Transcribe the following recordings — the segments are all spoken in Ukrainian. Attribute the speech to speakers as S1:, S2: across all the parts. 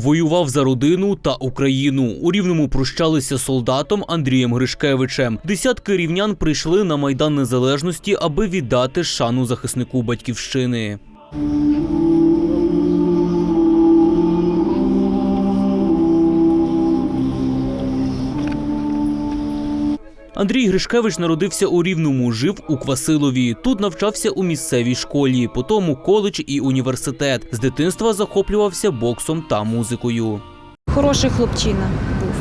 S1: Воював за родину та Україну. У рівному прощалися з солдатом Андрієм Гришкевичем. Десятки рівнян прийшли на майдан незалежності, аби віддати шану захиснику батьківщини. Андрій Гришкевич народився у Рівному, жив у Квасилові. Тут навчався у місцевій школі, потім у коледж і університет. З дитинства захоплювався боксом та музикою.
S2: Хороший хлопчина був.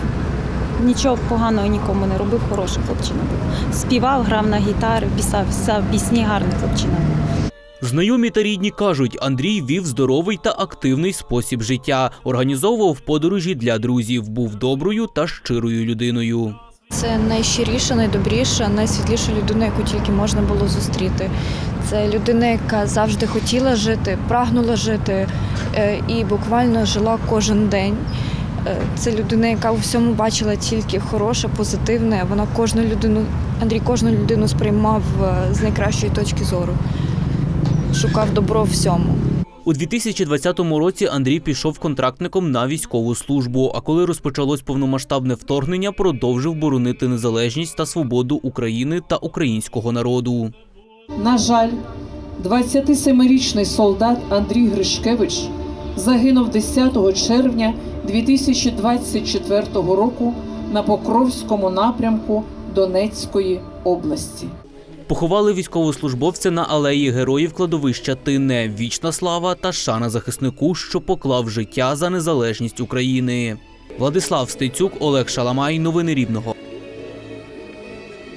S2: Нічого поганого нікому не робив, хороший хлопчина був. Співав, грав на гітарі, писав, писав пісні, гарний хлопчина був.
S1: Знайомі та рідні кажуть, Андрій вів здоровий та активний спосіб життя, організовував подорожі для друзів, був доброю та щирою людиною.
S3: Це найщиріша, найдобріша, найсвітліша людина, яку тільки можна було зустріти. Це людина, яка завжди хотіла жити, прагнула жити е, і буквально жила кожен день. Е, Це людина, яка у всьому бачила тільки хороше, позитивне. Вона кожну людину, Андрій кожну людину сприймав е, з найкращої точки зору, шукав добро всьому.
S1: У 2020 році Андрій пішов контрактником на військову службу. А коли розпочалось повномасштабне вторгнення, продовжив боронити незалежність та свободу України та українського народу.
S4: На жаль, 27-річний солдат Андрій Гришкевич загинув 10 червня 2024 року на Покровському напрямку Донецької області.
S1: Поховали військовослужбовця на алеї героїв кладовища Тине. Вічна слава та шана захиснику, що поклав життя за незалежність України. Владислав Стецюк, Олег Шаламай. Новини Рівного.